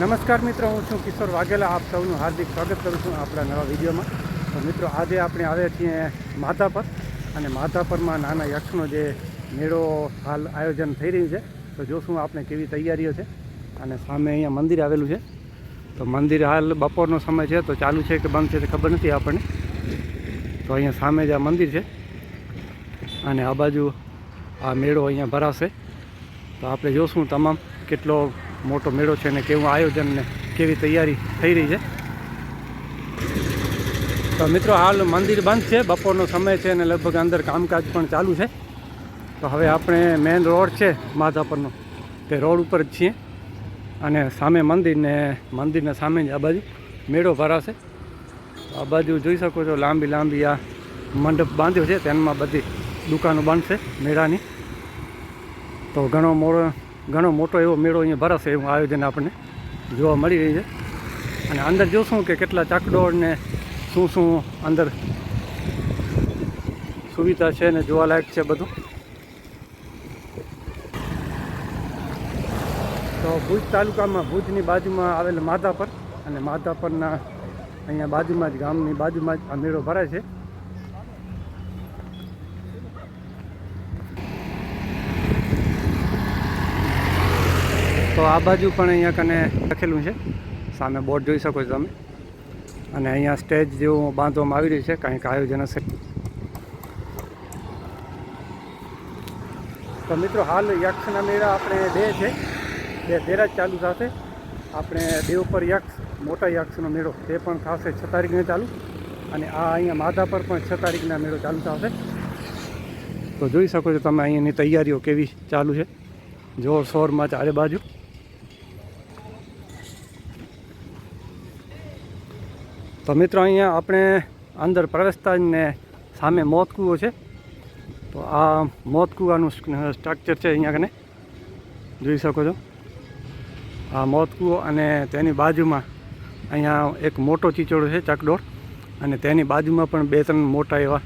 નમસ્કાર મિત્રો, હું છું કિશોર વાઘેલા. આપ સૌનું હાર્દિક સ્વાગત કરું છું આપણા નવા વિડીયોમાં. તો મિત્રો, આજે આપણે આવ્યા છીએ માધાપર અને માધાપરમાં નાના યક્ષનો જે મેળો હાલ આયોજન થઈ રહ્યું છે. તો જોશું આપણે કેવી તૈયારીઓ છે અને સામે અહીંયા મંદિર આવેલું છે. તો મંદિર હાલ બપોરનો સમય છે, તો ચાલુ છે કે બંધ છે તે ખબર નથી આપણને. તો અહીંયા સામે જ આ મંદિર છે અને આ બાજુ આ મેળો અહીંયા ભરાશે. તો આપણે જોશું તમામ કેટલો મોટો મેળો છે ને કેવું આયોજન ને કેવી તૈયારી થઈ રહી છે. તો મિત્રો, હાલ મંદિર બંધ છે. બપોરનો સમય છે અને લગભગ અંદર કામકાજ પણ ચાલુ છે. તો હવે આપણે મેઇન રોડ છે માધાપરનો. તે રોડ ઉપર જ છીએ. અને સામે મંદિર ને મંદિરના સામે જ આ બાજુ મેળો ભરાશે. આ બાજુ જોઈ શકો છો, લાંબી લાંબી આ મંડપ બાંધ્યો છે. તેમાં બધી દુકાનો બાંધશે મેળાની. તો ઘણો મોટો ઘણો મોટો એવો મેળો અહીંયા ભરાશે એવું આયોજન આપણને જોવા મળી રહી છે. અને અંદર જોશું કે કેટલા ચાકડોળ ને શું શું અંદર સુવિધા છે ને જોવાલાયક છે બધું. તો ભુજ તાલુકામાં ભુજની બાજુમાં આવેલ માધાપર અને માધાપરના અહીંયા બાજુમાં જ ગામની બાજુમાં જ આ મેળો ભરાય છે. તો આ બાજુ પણ અહીંયા કને લખેલું છે. સામે બોર્ડ જોઈ શકો છો તમે. અને અહીંયા સ્ટેજ જેવું બાંધવામાં આવી રહ્યું છે, કંઈક આયોજન હશે. તો મિત્રો, હાલ યક્ષના મેળા આપણે બે છે. બે તેરા જ ચાલુ થશે. આપણે દેવ ઉપર યક્ષ, મોટા યક્ષનો મેળો, તે પણ થશે છ તારીખને ચાલુ. અને આ અહીંયા માધા પર પણ છ તારીખના મેળો ચાલુ થશે. તો જોઈ શકો છો તમે અહીંયાની તૈયારીઓ કેવી ચાલુ છે. જોર શોરમાં ચારે બાજુ. તો મિત્રો અહીંયા આપણે અંદર પ્રવેશતા ને સામે મોત છે. તો આ મોત કૂવાનું સ્ટ્રક્ચર છે અહીંયા કને જોઈ શકો છો. આ મોત અને તેની બાજુમાં અહીંયા એક મોટો ચીચોડો છે, ચકડોળ. અને તેની બાજુમાં પણ બે ત્રણ મોટા એવા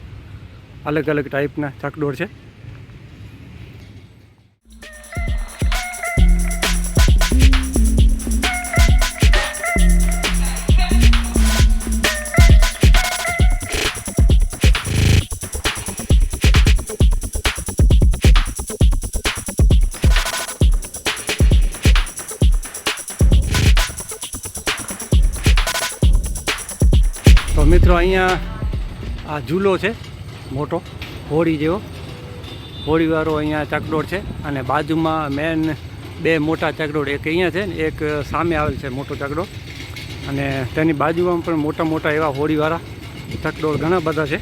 અલગ અલગ ટાઈપના ચકડોળ છે. અહીંયા આ ઝૂલો છે, મોટો હોળી જેવો. હોળીવાળો અહીંયા ચકડોળ છે અને બાજુમાં મેન બે મોટા ચકડોળ, એક અહીંયા છે ને એક સામે આવેલ છે મોટો ચકડોળ. અને તેની બાજુમાં પણ મોટા મોટા એવા હોળીવાળા ચકડોળ ઘણા બધા છે.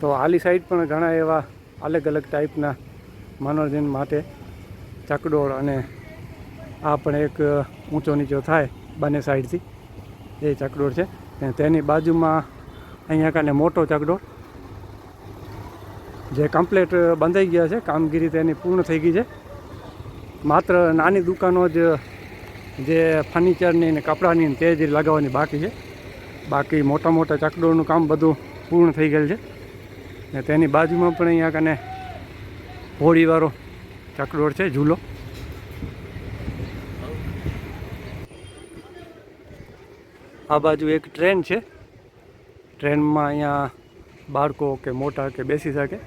તો આલી સાઈડ પણ ઘણા એવા અલગ અલગ ટાઈપના મનોરંજન માટે ચકડોળ અને આ પણ એક ઊંચો નીચો થાય બંને સાઈડથી. એ ચકડોળ છે. તેની બાજુમાં અહીંયા કાને મોટો ચકડોળ. જે કમ્પ્લેટ બંધાઈ ગયા છે. કામગીરી તેની પૂર્ણ થઈ ગઈ છે. માત્ર નાની દુકાનો જ જે ફર્નિચરની ને કપડાની તે જ લગાવવાની બાકી છે. બાકી મોટા મોટા ચકડોળનું કામ બધું પૂર્ણ થઈ ગયેલ છે. ને તેની બાજુમાં પણ અહીંયા કને હોળીવાળો ચકડોળ છે, ઝૂલો. આ બાજુ એક ટ્રેન છે. ટ્રેનમાં અહીંયા બાળકો કે મોટા કે બેસી શકે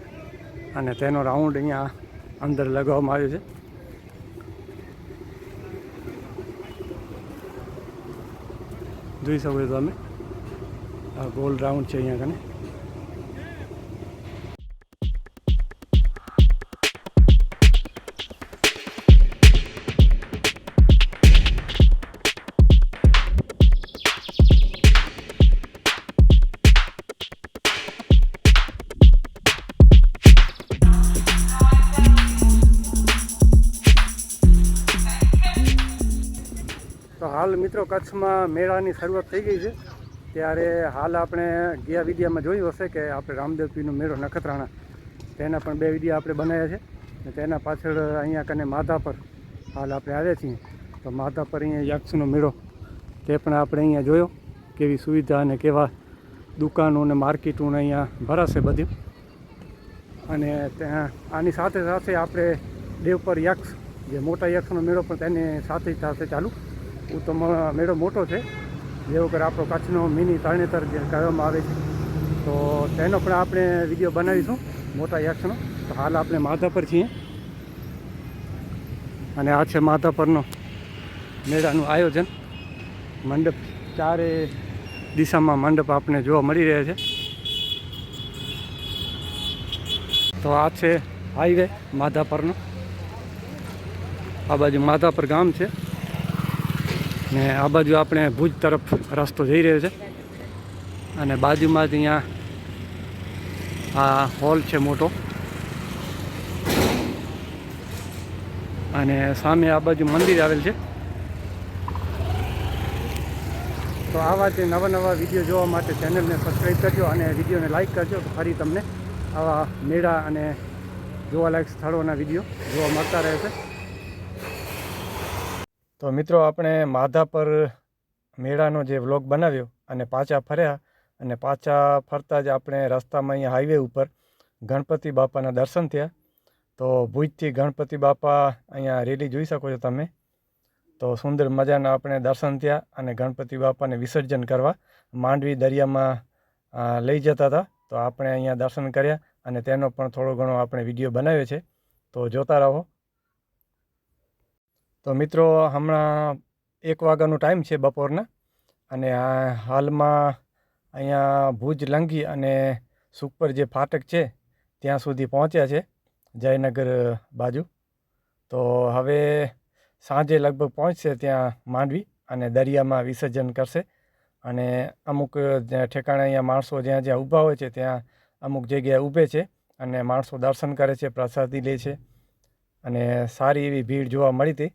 અને તેનો રાઉન્ડ અહીંયા અંદર લગાવવામાં આવ્યો છે. જોઈ શકો છો તમે. આ ગોલ રાઉન્ડ છે અહીંયા કને. હાલ મિત્રો કચ્છમાં મેળાની શરૂઆત થઈ ગઈ છે. ત્યારે હાલ આપણે ગયા વિડીયામાં જોયું હશે કે આપણે રામદેવપીનો મેળો નખત્રાણા, તેના પણ બે વિડીયા આપણે બનાવ્યા છે. અને તેના પાછળ અહીંયા કને માધા પર હાલ આપણે આવ્યા છીએ. તો માધા પર અહીંયા યક્ષનો મેળો, તે પણ આપણે અહીંયા જોયો. કેવી સુવિધા અને કેવા દુકાનો અને માર્કેટો ને અહીંયા ભરાશે બધી. અને ત્યાં આની સાથે સાથે આપણે દેવપર યક્ષ, જે મોટા યક્ષનો મેળો પણ તેની સાથે સાથે ચાલુ. હું તો મેળો મોટો છે. જેવો કે આપણો કચ્છનો મિની તરણેતર જે કહેવામાં આવે છે. તો તેનો પણ આપણે વીડિયો બનાવીશું, મોટા યક્ષનો. તો હાલ આપણે માધાપર છીએ. અને આ છે માધાપરનો મેળાનું આયોજન. મંડપ ચારે દિશામાં મંડપ આપણે જોવા મળી રહ્યા છે. તો આ છે હાઈવે માધાપરનો. આ બાજુ માધાપર ગામ છે. ને આ બાજુ આપણે ભુજ તરફ રસ્તો જઈ રહ્યો છે. અને બાજુમાં જ અહીંયા આ હોલ છે મોટો. અને સામે આ બાજુ મંદિર આવેલ છે. તો આવા જે નવા નવા વીડિયો જોવા માટે ચેનલને સબસ્ક્રાઈબ કરજો અને વિડીયોને લાઈક કરજો તો ફરી તમને આવા મેળા અને જોવાલાયક સ્થળોના વીડિયો જોવા મળતા રહેશે. તો મિત્રો, આપણે માધા પર મેળાનો જે વ્લોગ બનાવ્યો અને પાછા ફર્યા અને પાછા ફરતા જ આપણે રસ્તામાં અહીંયા હાઈવે ઉપર ગણપતિ બાપાના દર્શન થયા. તો ભુજથી ગણપતિ બાપા અહીંયા રેલી જોઈ શકો છો તમે. તો સુંદર મજાના આપણે દર્શન થયા અને ગણપતિ બાપાને વિસર્જન કરવા માંડવી દરિયામાં લઈ જતા હતા. તો આપણે અહીંયા દર્શન કર્યા અને તેનો પણ થોડો ઘણો આપણે વીડિયો બનાવ્યો છે. તો જોતા રહો. તો મિત્રો, હમણાં એક વાગ્યાનો ટાઈમ છે બપોરના અને હાલમાં અહીંયા ભુજ લંઘી અને સુખપર જે ફાટક છે, ત્યાં સુધી પહોંચ્યા છે જયનગર બાજુ. તો હવે સાંજે લગભગ પહોંચશે ત્યાં માંડવી અને દરિયામાં વિસર્જન કરશે અને અમુક ઠેકાણે અહીંયા માણસો જ્યાં જ્યાં ઊભા હોય છે, ત્યાં અમુક જગ્યાએ ઊભે છે અને માણસો દર્શન કરે છે, પ્રસાદી લે છે અને સારી એવી ભીડ જોવા મળી હતી.